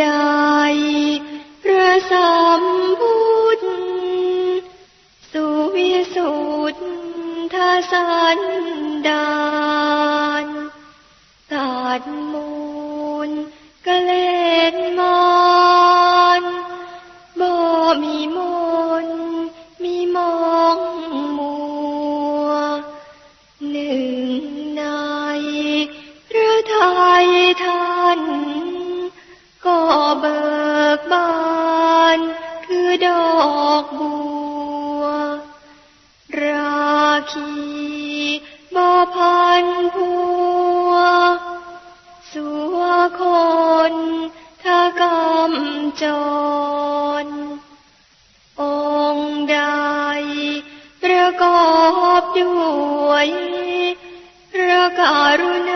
ใด พระสัมพุทธสุวิสุทธาสันดา บานคือดอกบัว ราคีบ่พันพัว สัวคนทากำจร องใดประกอบด้วยพระกรุณา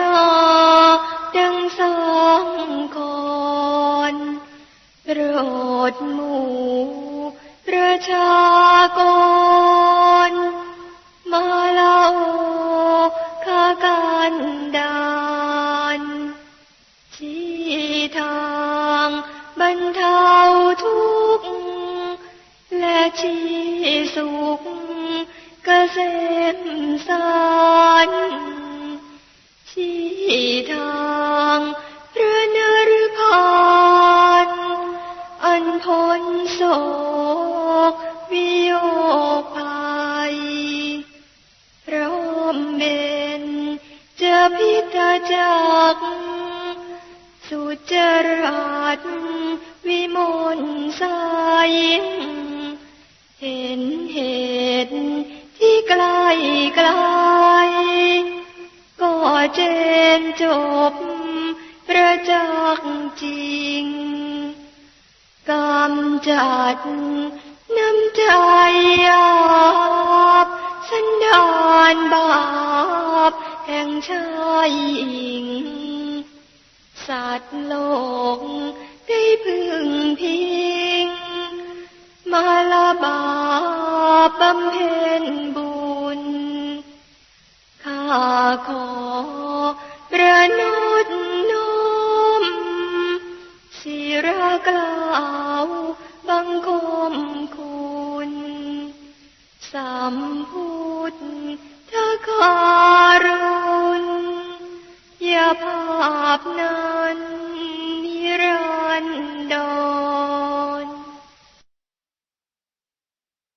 ดหมู่ประชากร มาเล่าข้ากันดานที่ทางบรรเทาทุกข์และที่สุขเกษมสาร พิทาจักสุจรัตวิมลใสเห็นเหตุที่ไกลไกล ก็เจนจบประจักษ์จริงกำจัดน้ำใจหยาบสันดานบา แห่งชายหญิง สัตว์โลกได้พึ่งพิง มาลาบาบำเพ็ญบุญ ข้าขอประนดน้อมศิรากล่าวบังคมคุณสัมพุทธคาร อย่าภาพนั้นนิรันดร